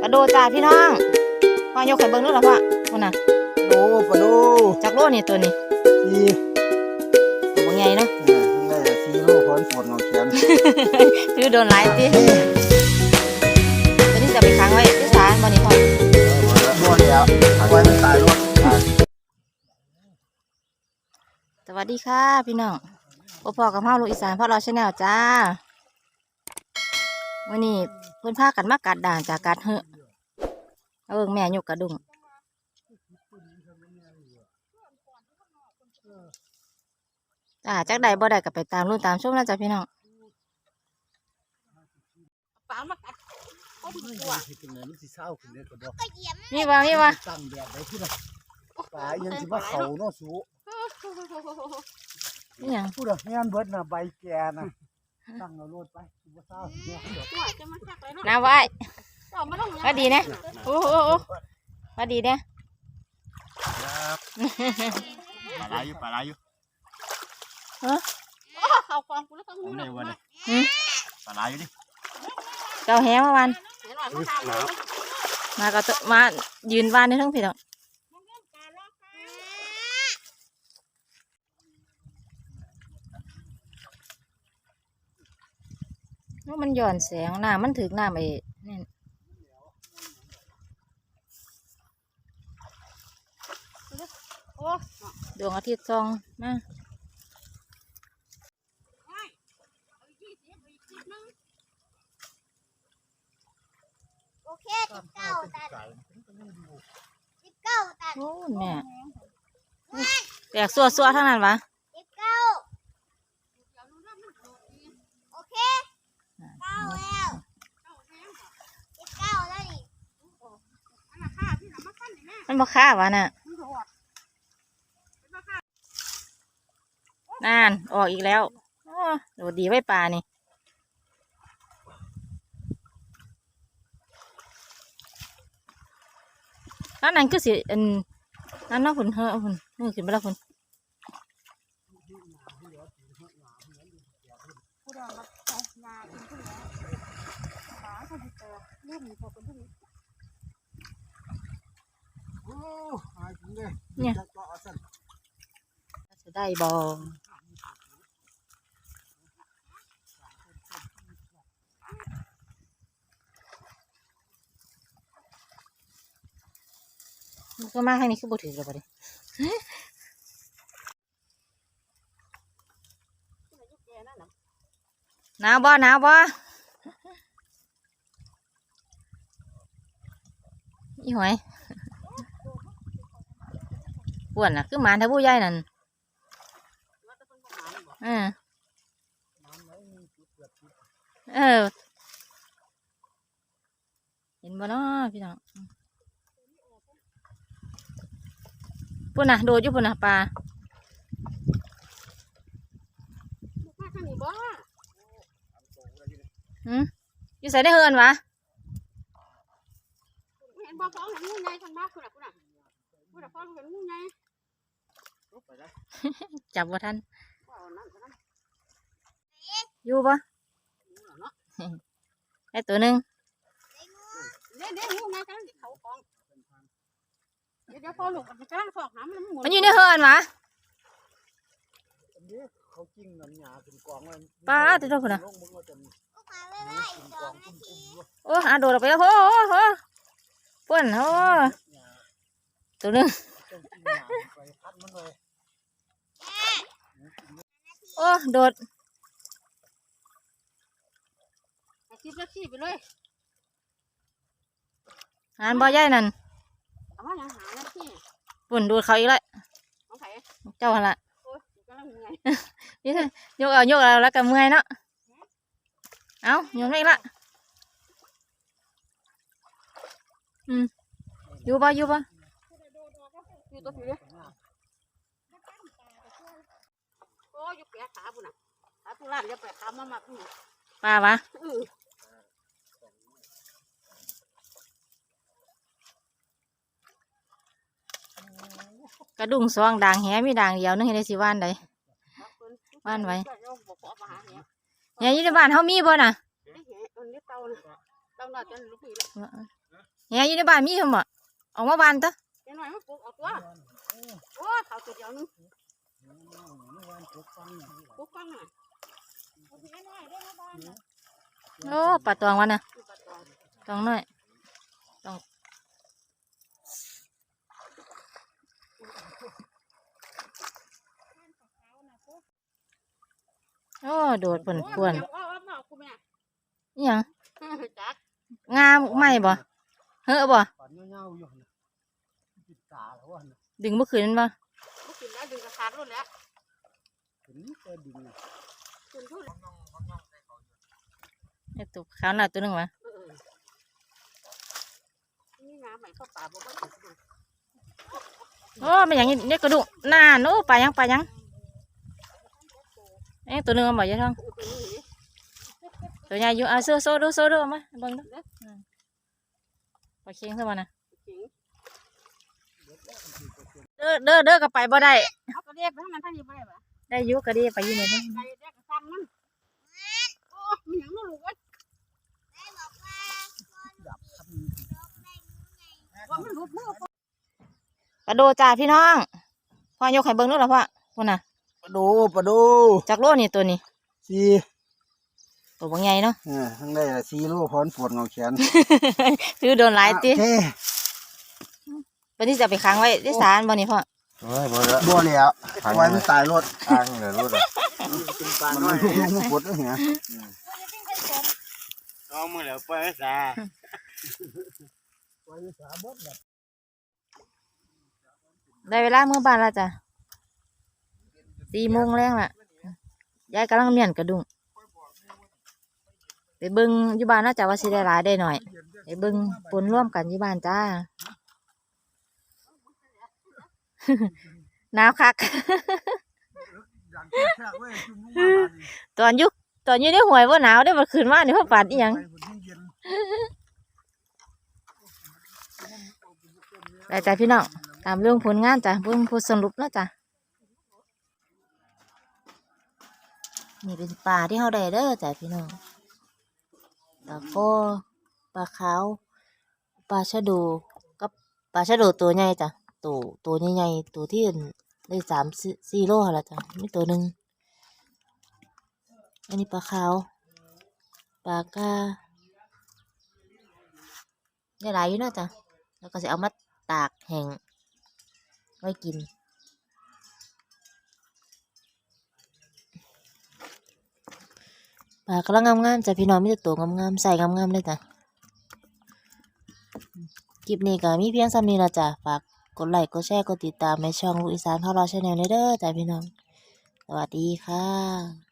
ปลาโดจ้าพี่น้องพ่อยกไข่เบิ้งดูแล้วพ่อคนน่ะโอ้ปลาโลจักโลนี่ตัวนี้สีตัวบ่ใหญ่เนาะอ่าข้างในอะสีโลพอนฝนของแขนซื้อโดนหลายติตัวนี้จะไปค้างไว้ที่ศาลบ่นี่พ่อบัวแล้วไว้มันตายรถตายสวัสดีค่ะพี่น้องโอพ่อกับเฮาลูกอีสานพ่อเราชาแนลจ้าวันนี้เพิ่นพากันมากัดด่านจากกัดเหอะ เอาเบิ่งแม่ยกกระดุงจ้าจักใดบ่ได้ก็ไปตามรุ่นตามชมนะจ้ะพี่น้องปลามากัดเขาดีกว่าที่เป็นไงมันสิเศร้าขึ้นเด้อก็บอกนี่ว่านี่ว่าตั้งแบบไหนที่น่ะปลายังสิว่าเขาเนาะสูนี่หยังพูดอะแม่นเบิดน่ะใบแก่น่ะตั้งเอาโลดไปสิบ่เศร้าสิเนี่ยดอกหัวจะมาสักเลยเนาะน้าไว้เจ้ามาลง ว่าดีนะโอ้โหโอ้โหว่าดีนะครับปลาไหลอยู่ปลาไหลอยู่เขากองกูแล้วก็ผมในวันนี้หืมปลาไหลอยู่ดิเจ้าแหเมื่อวานเห็นว่ามันทำแล้วมาก็ตมายืนวานในทั้งพี่น้องว่ามันหย่อนแสงน้ำมันถึกน้ำไอ้นี่น โอ้ ดวงอาทิตย์ส่องมาโอเคสิบเก้าตัดสิบเก้าตัดโอ้ยแม่แตกซัวซัวๆทั้งนั้นวะสิบเก้าโอเคเก้าแล้วสิบเก้าแล้วนี่มันบ่ค่าวะน่ะ นานออกอีกแล้วโอ้โดดดีไว้ป่านี่อันนั้นก็สิอันนั่นเนาะคุณเฮ้อคุณมือขึ้นไปแล้วคุณผู้ดองมาเอายากินขึ้นแล้วปลาเขาจะเจอเรื่องนี้พอคนที่ โอ้หายจริงเลย เนี่ย จักก็เอาสั่น จะได้บอมัน ก็มาทางนี้คือบ่ถือแล้วบ่เด้หนาวบ่หนาวบ่อีหอยปวนน่ะคือหมาแทผู้ใหญ่นั่นเออเออเห็นบ่เนาะพี่น้อง ปุ่นน่ะโดดอยู่ปุ่นน่ะปลามาทางนี้บ่หืมอยู่ใส่ได้เฮินวะเห็นบ่ฟ้องเห็นงูใหญ่ทางบ้านคุณอะคุณอะคุณอะฟ้องเห็นงูใหญ่ลุกไปได้จับว่าท่านบ่นั่นนั่นอยู่ปะเนาะได้ตัวหนึ่งเดี๋ยวเดี๋ยวงูใหญ่กำลังเขากอง เดี๋ยวเดี๋ยวพอลูกมันกำลังฟอกน้ำมันหมุนมันอยู่ในเฮินวะอันนี้เขาจิ้งน้ำหยาเป็นกองไว้ปลาติดตัวพุ่นน่ะลงมึงว่าจะมีก็พาไว้ไว้อีกสองนาทีโอ้อาโดดออกไปแล้วโอ้โหโอ้โหปุ่นโอ้ตัวหนึ่งเจ้าจิ้งหยาไปพัดมันเลยโอ้โดดคิดแล้วขี้ไปเลยงานบ่ใหญ่นั่น เอาว่าหาแล้วขี้ปุ่นดูดเขาอีกแล้วของไผ่เจ้าหันละโอ้ยกำลังไงนี่เลยยกเอายกเอาแล้วก็เมื่อยเนาะเอาโยนไปอีกละอืมอยู่ปะอยู่ปะอยู่ตัวผีเลยโอ้ยอยู่แปะขาปุ่นอะขาตุลานจะแปะขามามาปุ่นปลาวะ เออ กระดุงสองด่างแหมีด่างเดียวนึงให้ได้สิว่านใดว่านไว้เราบอกขอมาหาเนี่ยเนี่ยอยู่ในบ้านเฮามีบ่น่ะไอ้เหี้ยอันนี้เตาน่ะต้องนอนจนลูกพี่แล้วเนี่ยอยู่ในบ้านมีเหรอออกมาบ้านตะเดี๋ยวหน่อยมันปลุกเอาตัวโอ้เขาตัวเดียวนึงเมื่อวานปลุกฟังเนี่ยปลุกฟังน่ะโอ้ปลาตองวะนะคือปลาตองตองน้อยตอง โอ้โดดป่นป่วนโอ้ยเอาเอาเอากูแม่ๆอิหยังจักงามไหมบ่เฮ้อบ่ปันเงาๆอยู่หั่นน่ะปิดตาแล้ววะน่ะดึงบ่ขึ้นบ่กูกินแล้วดึงกระขาดรุ่นแล้วเห็นแต่ดินน่ะกินทุเรียนไอ้ตัวขาวหน้าตัวหนึงวะเออนี่น้ำใหม่เข้าป่าบ่บ่ถึงดูโอ้มันหยังนี่เนี่ยกระดูกนานโอ้ปลายังปลายัง เอ้ยตัวนึงเอาบ่ยายทองกูตัวนี้ตัวใหญ่อยู่อะโซ่โซ่ดูโซ่ดูมาเบิ่งดูอืมปลาเค็งซะบ่นะเด้อเด้อเด้อก็ไปบ่ได้เอากระเดียบให้มันท่านอยู่บ่ได้ได้อยู่ก็ดีไปอยู่นี่เด้อไก่เดียกระซังมันโอ้มีหยังมาลูกเอ้ยแม่บอกว่าว่ามันหลุดมือปลาโดจ้าพี่น้องพ่อยกให้เบิ่งดูล่ะพ่อพุ่นน่ะ ดูปลาดูจักโลนี่ตัวนี้สีตัวบ่ใหญ่เนาะเออทั้งได้ละสีโลพรปวดเงาแขนถือโดนหลายติโอเควันนี้จะไปค้างไว้ที่ศาลบ่นี่พ่อโอ้ยบ่ละบัวแล้วไว้มันตายรถทางเลยรถอะมันมันทุกลงมาปวดแล้วเนี่ยเอามือแล้วไปซาได้เวลาเมื่อบ้านแล้วจ้ะ สี่โมงแรงละยายกำลังเมียนกระดุงไปเบิ่งอยู่บ้านน่าจะว่าสิได้หลายได้หน่อยไปเบิ่งปนร่วมกันอยู่บ้านจ้าหนาวคักอย่างแค่เว้ยจุ่มลงมาบาดนี้ตอนอยุคตอนอยู่ในหวยว่าหนาวได้อมาคืนว่านี่พ่อปัดอีหยังไปบนที่เย็นได้จ้ะพี่น้องตามเรื่องผลงานจ้ะเบิ่งผลสรุปเนาะจ้ะ นี่เป็นปลาที่เขาได้เด้อจ้ะพี่น้องตะโกปลาขาวปลาชะโดกับปลาชะโดตัวใหญ่จ้ะตัวตัวใหญ่ๆตัวที่ได้สามสี่โลหั่นละจ้ะมีตัวหนึ่งอันนี้ปลาขาวปลากาได้หลายอยู่นาะจ้ะแล้วก็จะเอามาตากแห้งไว้กิน ปลากำลังงามๆจ้ะพี่น้องมีแต่ตัวงามๆใส่งามๆเลยจ้ะคลิปนี้ก็มีเพียงซ้ำนี้ละจ้ะฝากกดไลค์กดแชร์กดติดตามในช่องลูกอีสานพ่อราชาแนลเด้อจ้ะพี่น้อง สวัสดีค่ะ